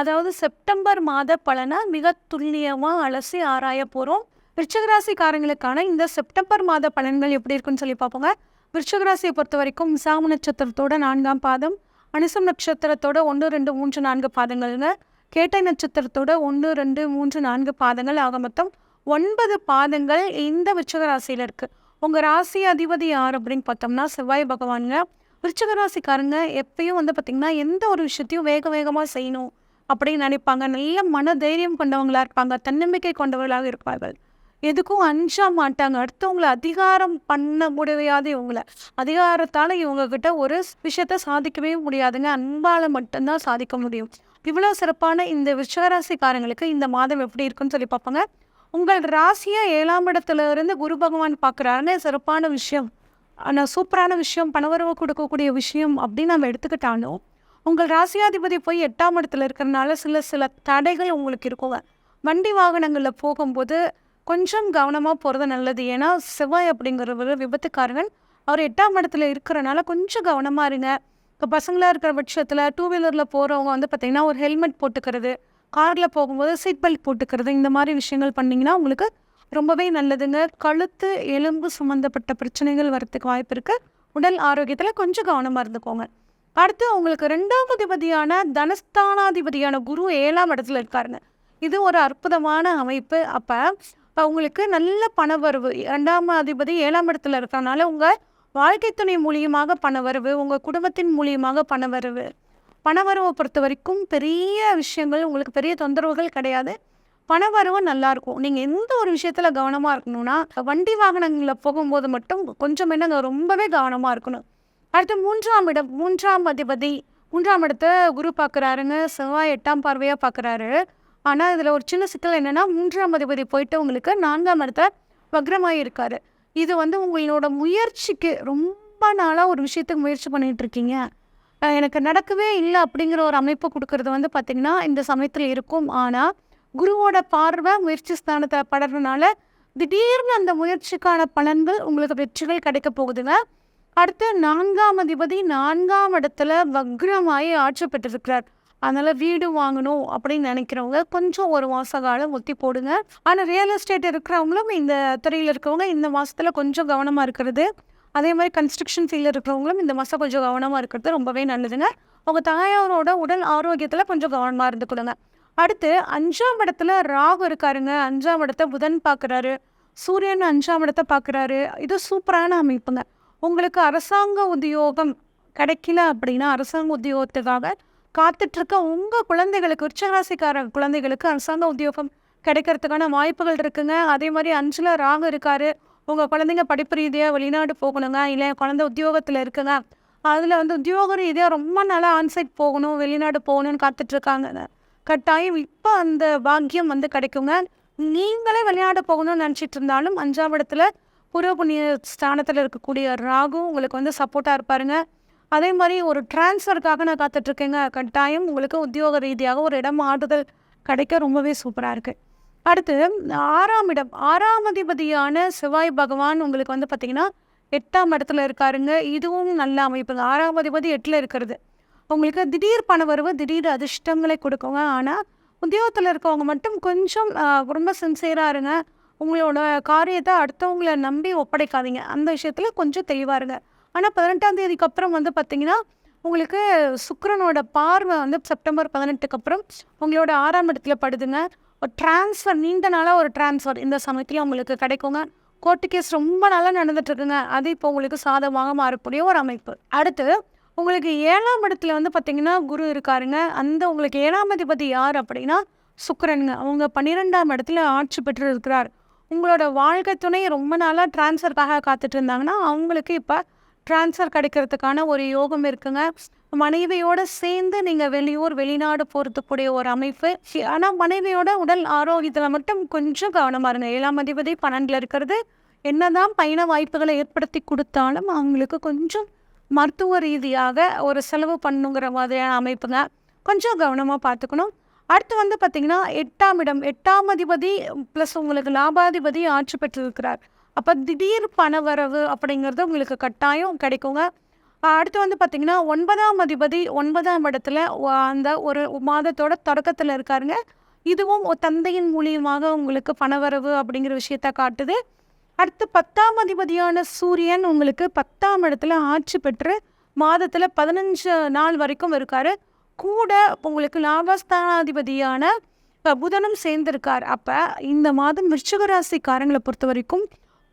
அதாவது செப்டம்பர் மாத பலனை மிக துல்லியமாக அலசி ஆராய போகிறோம் விருச்சகராசிக்காரங்களுக்கான இந்த செப்டம்பர் மாத பலன்கள் எப்படி இருக்குன்னு சொல்லி பார்ப்போங்க. விருச்சகராசியை பொறுத்த வரைக்கும் விசாம நட்சத்திரத்தோட நான்காம் பாதம் அனுசம் நட்சத்திரத்தோட ஒன்று ரெண்டு மூன்று நான்கு பாதங்கள்ங்க. கேட்டை நட்சத்திரத்தோட ஒன்று ரெண்டு மூன்று நான்கு பாதங்கள் ஆக மொத்தம் ஒன்பது பாதங்கள் இந்த விருச்சக ராசியில் உங்கள் ராசி அதிபதி யார் அப்படின்னு பார்த்தோம்னா செவ்வாய் பகவானுங்க. விருச்சக ராசிக்காரங்க எப்பயும் வந்து பார்த்திங்கன்னா எந்த ஒரு விஷயத்தையும் வேக வேகமாக செய்யணும். அப்படின்னு நினைப்பாங்க. நல்ல மன தைரியம் கொண்டவங்களாக இருப்பாங்க. தன்னம்பிக்கை கொண்டவர்களாக இருப்பார்கள். எதுக்கும் அஞ்சா மாட்டாங்க. அடுத்தவங்களை அதிகாரம் பண்ண முடியாது இவங்கள. அதிகாரத்தால் இவங்கக்கிட்ட ஒரு விஷயத்த சாதிக்கவே முடியாதுங்க. அன்பால் மட்டும்தான் சாதிக்க முடியும். இவ்வளோ சிறப்பான இந்த விஷராசிக்காரங்களுக்கு இந்த மாதம் எப்படி இருக்குன்னு சொல்லி பார்ப்பாங்க. உங்கள் ராசியை ஏழாம் இடத்துல இருந்து குரு பகவான் பார்க்குறாருன்னு சிறப்பான விஷயம். ஆனால் சூப்பரான விஷயம். பணவரவு கொடுக்கக்கூடிய விஷயம் அப்படின்னு நம்ம எடுத்துக்கிட்டாலும் உங்கள் ராசியாதிபதி போய் எட்டாம் இடத்துல இருக்கிறனால சில சில தடைகள் உங்களுக்கு இருக்குங்க. வண்டி வாகனங்களில் போகும்போது கொஞ்சம் கவனமாக போகிறது நல்லது. ஏன்னா செவ்வாய் அப்படிங்கிறவர் விபத்துக்காரன் அவர் எட்டாம் இடத்துல இருக்கிறனால கொஞ்சம் கவனமாக இருங்க. இப்போ பசங்களாக இருக்கிற பட்சத்தில் டூ வீலரில் போகிறவங்க வந்து பார்த்திங்கன்னா ஒரு ஹெல்மெட் போட்டுக்கிறது காரில் போகும்போது சீட் பெல்ட் போட்டுக்கிறது இந்த மாதிரி விஷயங்கள் பண்ணிங்கன்னா உங்களுக்கு ரொம்பவே நல்லதுங்க. கழுத்து எலும்பு சம்மந்தப்பட்ட பிரச்சனைகள் வரத்துக்கு வாய்ப்பு இருக்குது உடல் ஆரோக்கியத்தில் கொஞ்சம் கவனமாக இருந்துக்கோங்க. அடுத்து உங்களுக்கு ரெண்டாம் அதிபதியான தனஸ்தானாதிபதியான குரு ஏழாம் இடத்துல இருக்காருங்க. இது ஒரு அற்புதமான அமைப்பு. அப்போ உங்களுக்கு நல்ல பணவரவு ரெண்டாம் அதிபதி ஏழாம் இடத்துல இருக்கிறனால உங்கள் வாழ்க்கை துணை மூலியமாக பணவரவு உங்கள் குடும்பத்தின் மூலியமாக பணவரவு. பணவரவை பொறுத்த வரைக்கும் பெரிய விஷயங்கள் உங்களுக்கு பெரிய தொந்தரவுகள் கிடையாது. பணவரவு நல்லாயிருக்கும் நீங்கள் எந்த ஒரு விஷயத்தில் கவனமாக இருக்கணும்னா வண்டி வாகனங்களில் போகும்போது மட்டும் கொஞ்சம் என்னங்க ரொம்பவே கவனமாக இருக்கணும். அடுத்து மூன்றாம் இடம் மூன்றாம் அதிபதி. மூன்றாம் இடத்த குரு பார்க்குறாருங்க. செவ்வாய் எட்டாம் பார்வையாக பார்க்குறாரு. ஆனால் இதில் ஒரு சின்ன சிக்கல் என்னென்னா மூன்றாம் அதிபதி போயிட்டு உங்களுக்கு நான்காம் இடத்த வக்ரமாக இருக்காரு இது வந்து உங்களோட முயற்சிக்கு ரொம்ப நாளாக ஒரு விஷயத்துக்கு முயற்சி பண்ணிகிட்டு இருக்கீங்க எனக்கு நடக்கவே இல்லை அப்படிங்கிற ஒரு அமைப்பு கொடுக்கறது வந்து பார்த்திங்கன்னா இந்த சமயத்தில் இருக்கும். ஆனால் குருவோட பார்வை முயற்சி ஸ்தானத்தில் படுறதுனால திடீர்னு அந்த முயற்சிக்கான பலன்கள் உங்களுக்கு வெற்றிகள் கிடைக்க போகுதுங்க. அடுத்து நான்காம் அதிபதி நான்காம் இடத்துல வக்ரமாயி ஆட்சி பெற்றிருக்கிறார். அதனால் வீடு வாங்கணும் அப்படின்னு நினைக்கிறவங்க கொஞ்சம் ஒரு மாத காலம் ஒத்தி போடுங்க. ஆனால் ரியல் எஸ்டேட் இருக்கிறவங்களும் இந்த துறையில் இருக்கிறவங்க இந்த மாதத்தில் கொஞ்சம் கவனமாக இருக்கிறது. அதே மாதிரி கன்ஸ்ட்ரக்ஷன் ஃபீல்டில் இருக்கிறவங்களும் இந்த மாதம் கொஞ்சம் கவனமாக இருக்கிறது ரொம்பவே நல்லதுங்க. உங்கள் தாயாரோட உடல் ஆரோக்கியத்தில் கொஞ்சம் கவனமாக இருந்துக்கொள்ளுங்க. அடுத்து அஞ்சாம் இடத்துல ராகு இருக்காருங்க. அஞ்சாம் இடத்த புதன் பார்க்குறாரு சூரியன் அஞ்சாம் இடத்த பார்க்குறாரு இது சூப்பரான அமைப்புங்க. உங்களுக்கு அரசாங்க உத்தியோகம் கிடைக்கல அப்படின்னா அரசாங்க உத்தியோகத்துக்காக காத்துட்ருக்க உங்கள் குழந்தைகளுக்கு உச்சராசிக்கார குழந்தைகளுக்கு அரசாங்க உத்தியோகம் கிடைக்கிறதுக்கான வாய்ப்புகள் இருக்குங்க. அதே மாதிரி அஞ்சில் ராகு இருக்காரு. உங்கள் குழந்தைங்க படிப்பு ரீதியாக வெளிநாடு போகணுங்க. இல்லை குழந்தை உத்தியோகத்தில் இருக்குங்க. அதில் வந்து உத்தியோக ரீதியாக ரொம்ப நாளாக ஆன்சைட் போகணும் வெளிநாடு போகணும்னு காத்துட்ருக்காங்க. கட்டாயம் இப்போ அந்த பாக்கியம் வந்து கிடைக்குங்க. நீங்களே வெளிநாடு போகணும்னு நினச்சிட்டு இருந்தாலும் அஞ்சாம் இடத்துல பூர்வ புண்ணிய ஸ்தானத்தில் இருக்கக்கூடிய ராகு உங்களுக்கு வந்து சப்போர்ட்டாக இருப்பாருங்க. அதே மாதிரி ஒரு டிரான்ஸ்ஃபருக்காக நான் காத்துட்ருக்கேங்க. கட்டாயம் உங்களுக்கு உத்தியோக ரீதியாக ஒரு இடம் ஆறுதல் கிடைக்க ரொம்பவே சூப்பராக இருக்குது அடுத்து ஆறாம் இடம் ஆறாம் அதிபதியான சிவாய் பகவான் உங்களுக்கு வந்து பார்த்திங்கன்னா எட்டாம் இடத்துல இருக்காருங்க. இதுவும் நல்ல அமைப்புங்க. ஆறாம் அதிபதி எட்டில் இருக்கிறது. உங்களுக்கு திடீர் பணவரவு திடீர் அதிர்ஷ்டங்களை கொடுக்குங்க. ஆனால் உத்தியோகத்தில் இருக்கவங்க மட்டும் கொஞ்சம் ரொம்ப சின்சியராக இருங்க. உங்களோட காரியத்தை அடுத்தவங்களை நம்பி ஒப்படைக்காதீங்க. அந்த விஷயத்தில் கொஞ்சம் தெளிவாக இருங்க. ஆனால் பதினெட்டாம் தேதிக்கு அப்புறம் வந்து பார்த்தீங்கன்னா உங்களுக்கு சுக்கரனோட பார்வை வந்து செப்டம்பர் பதினெட்டுக்கு அப்புறம் உங்களோட ஆறாம் இடத்துல படுதுங்க. ஒரு டிரான்ஸ்ஃபர் நீண்ட நாளாக ஒரு டிரான்ஸ்ஃபர் இந்த சமயத்தில் உங்களுக்கு கிடைக்குங்க. கோர்ட்டு கேஸ் ரொம்ப நாளாக நடந்துட்டு இருக்குங்க அது இப்போ உங்களுக்கு சாதகமாக மாறக்கூடிய ஒரு அமைப்பு. அடுத்து உங்களுக்கு ஏழாம் இடத்துல வந்து பார்த்திங்கன்னா குரு இருக்காருங்க. அந்த உங்களுக்கு ஏழாம் அதிபதி யார் அப்படின்னா சுக்கரனுங்க. அவங்க பன்னிரெண்டாம் இடத்துல ஆட்சி பெற்று இருக்கிறார் உங்களோட வாழ்க்கை துணை ரொம்ப நாளாக டிரான்ஸ்ஃபருக்காக காத்துட்டு இருந்தாங்கன்னா அவங்களுக்கு இப்போ ட்ரான்ஸ்ஃபர் கிடைக்கிறதுக்கான ஒரு யோகம் இருக்குங்க. மனைவியோடு சேர்ந்து நீங்கள் வெளியூர் வெளிநாடு போகிறதுக்கூடிய ஒரு அமைப்பு. ஆனால் மனைவியோட உடல் ஆரோக்கியத்தில் மட்டும் கொஞ்சம் கவனமாக இருங்க. ஏழாம் அதிபதி பன்னெண்டில் இருக்கிறது என்னதான் பயண வாய்ப்புகளை ஏற்படுத்தி கொடுத்தாலும் அவங்களுக்கு கொஞ்சம் மருத்துவ ரீதியாக ஒரு செலவு பண்ணுங்கிற மாதிரியான அமைப்புங்க. கொஞ்சம் கவனமாக பார்த்துக்கணும். அடுத்து வந்து பார்த்திங்கன்னா எட்டாம் இடம் எட்டாம் அதிபதி ப்ளஸ் உங்களுக்கு லாபாதிபதி ஆட்சி பெற்றிருக்கிறார். அப்போ திடீர் பணவரவு அப்படிங்கிறது உங்களுக்கு கட்டாயம் கிடைக்குங்க. அடுத்து வந்து பார்த்திங்கன்னா ஒன்பதாம் அதிபதி ஒன்பதாம் இடத்துல அந்த ஒரு மாதத்தோட தொடக்கத்தில் இருக்காருங்க. இதுவும் ஒரு தந்தையின் மூலியமாக உங்களுக்கு பணவரவு அப்படிங்கிற விஷயத்த காட்டுது. அடுத்து பத்தாம் அதிபதியான சூரியன் உங்களுக்கு பத்தாம் இடத்துல ஆட்சி பெற்று மாதத்தில் பதினஞ்சு நாள் வரைக்கும் இருக்காரு. கூட உங்களுக்கு லாபஸ்தானாதிபதியான இப்ப புதனும் சேர்ந்திருக்கார். அப்போ இந்த மாதம் விருச்சிகராசிக்காரங்களை பொறுத்த வரைக்கும்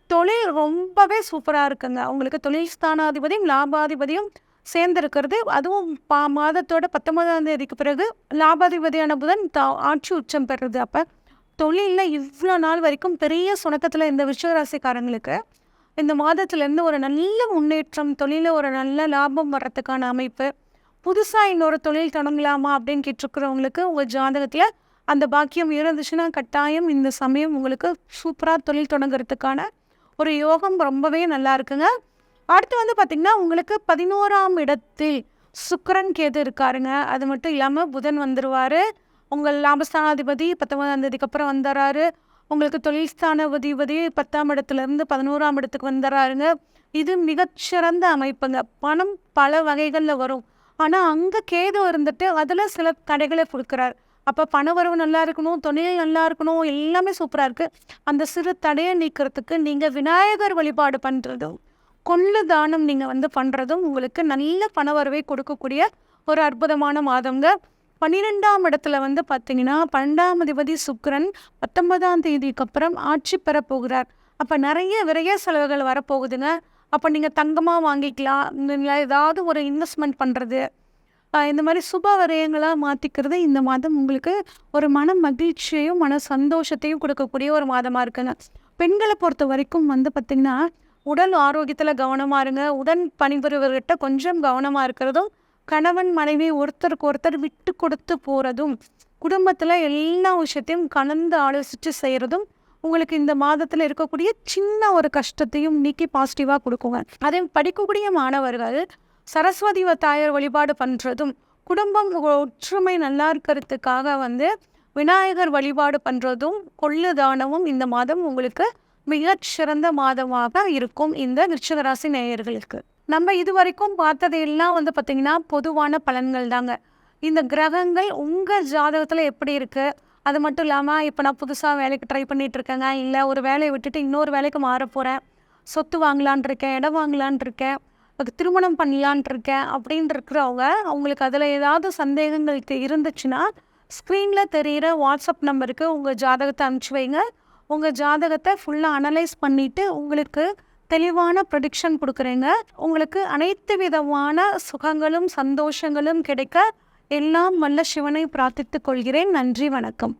தொழில் ரொம்பவே சூப்பராக இருக்குங்க. உங்களுக்கு தொழில் ஸ்தானாதிபதியும் லாபாதிபதியும் சேர்ந்திருக்கிறது. அதுவும் பா மாதத்தோட பத்தொன்பதாம் தேதிக்கு பிறகு லாபாதிபதியான புதன் தா ஆட்சி உச்சம் பெறுறது அப்போ தொழிலில் இவ்வளோ நாள் வரைக்கும் பெரிய சுணக்கத்தில் இந்த விருச்சிக இந்த மாதத்துலேருந்து ஒரு நல்ல முன்னேற்றம் தொழிலில் ஒரு நல்ல லாபம் வர்றதுக்கான அமைப்பு புதுசாக இன்னொரு தொழில் தொடங்கலாமா அப்படின்னு கேட்டிருக்கிறவங்களுக்கு உங்கள் ஜாதகத்தில் அந்த பாக்கியம் இருந்துச்சுன்னா கட்டாயம் இந்த சமயம் உங்களுக்கு சூப்பராக தொழில் தொடங்குறதுக்கான ஒரு யோகம் ரொம்பவே நல்லா இருக்குங்க. அடுத்து வந்து பார்த்திங்கன்னா உங்களுக்கு பதினோராம் இடத்தில் சுக்கரன் கேது இருக்காருங்க. அது மட்டும் இல்லாமல் புதன் வந்துடுவார் உங்கள் லாபஸ்தானாதிபதி பத்தொன்பதாம் தேதிக்கு அப்புறம் வந்துடுறாரு உங்களுக்கு தொழில் ஸ்தானாதிபதி பத்தாம் இடத்துலேருந்து பதினோராம் இடத்துக்கு வந்துடுறாருங்க இது மிகச்சிறந்த அமைப்புங்க. பணம் பல வகைகளில் வரும். ஆனால் அங்கே கேது இருந்துட்டு அதில் சில தடைகளை கொடுக்குறார். அப்போ பண வரவு நல்லா இருக்கணும் தொழில் நல்லா இருக்கணும் எல்லாமே சூப்பராக இருக்குது அந்த சிறு தடையை நீக்கிறதுக்கு நீங்கள் விநாயகர் வழிபாடு பண்ணுறதும் கொள்ளு தானம் நீங்கள் வந்து பண்ணுறதும் உங்களுக்கு நல்ல பண வரவை கொடுக்கக்கூடிய ஒரு அற்புதமான மாதங்க. பன்னிரெண்டாம் இடத்துல வந்து பார்த்தீங்கன்னா பன்னெண்டாம் அதிபதி சுக்கிரன் பத்தொன்பதாம் தேதிக்கு அப்புறம் ஆட்சி பெற போகிறார் அப்போ நிறைய விரைய செலவுகள் வரப்போகுதுங்க. அப்போ நீங்கள் தங்கமாக வாங்கிக்கலாம். இல்லை ஏதாவது ஒரு இன்வெஸ்ட்மெண்ட் பண்ணுறது இந்த மாதிரி சுப விரயங்களாக மாற்றிக்கிறது இந்த மாதம் உங்களுக்கு ஒரு மன மகிழ்ச்சியையும் மன சந்தோஷத்தையும் கொடுக்கக்கூடிய ஒரு மாதமாக இருக்குங்க. பெண்களை பொறுத்த வரைக்கும் வந்து பார்த்திங்கன்னா உடல் ஆரோக்கியத்தில் கவனமாக இருங்க. உடன் பணிபுரிவர்கிட்ட கொஞ்சம் கவனமாக இருக்கிறதும் கணவன் மனைவி ஒருத்தருக்கு ஒருத்தர் விட்டு கொடுத்து போகிறதும் குடும்பத்தில் எல்லா விஷயத்தையும் கலந்து ஆலோசித்து செய்கிறதும் உங்களுக்கு இந்த மாதத்தில் இருக்கக்கூடிய சின்ன ஒரு கஷ்டத்தையும் நீக்கி பாசிட்டிவாக கொடுக்குங்க. அதே படிக்கக்கூடிய மாணவர்கள் சரஸ்வதி தாயார் வழிபாடு பண்ணுறதும் குடும்பம் ஒற்றுமை நல்லா இருக்கிறதுக்காக வந்து விநாயகர் வழிபாடு பண்ணுறதும் கொள்ளு தானமும் இந்த மாதம் உங்களுக்கு மிகச்சிறந்த மாதமாக இருக்கும் இந்த விருச்சிகராசி நேயர்களுக்கு. நம்ம இது வரைக்கும் பார்த்தது எல்லாம் வந்து பார்த்திங்கன்னா பொதுவான பலன்கள் தாங்க. இந்த கிரகங்கள் உங்கள் ஜாதகத்தில் எப்படி இருக்குது அது மட்டும் இல்லாமல் இப்போ நான் புதுசாக வேலைக்கு ட்ரை பண்ணிகிட்ருக்கேங்க இருக்கேங்க. இல்லை ஒரு வேலையை விட்டுட்டு இன்னொரு வேலைக்கு மாற போகிறேன் சொத்து வாங்கலான் இருக்கேன் இடம் வாங்கலான் இருக்கேன். திருமணம் பண்ணலான் இருக்கேன் அப்படின்னு இருக்கிறவங்க அவங்களுக்கு அதில் ஏதாவது சந்தேகங்களுக்கு இருந்துச்சுன்னா ஸ்க்ரீனில் தெரிகிற வாட்ஸ்அப் நம்பருக்கு உங்கள் ஜாதகத்தை அனுப்பிச்சி வைங்க. உங்கள் ஜாதகத்தை ஃபுல்லாக அனலைஸ் பண்ணிவிட்டு உங்களுக்கு தெளிவான ப்ரொடிக்ஷன் கொடுக்குறேங்க. உங்களுக்கு அனைத்து விதமான சுகங்களும் சந்தோஷங்களும் கிடைக்க எல்லாம் வல்ல சிவனை பிரார்த்தித்துக் கொள்கிறேன். நன்றி வணக்கம்.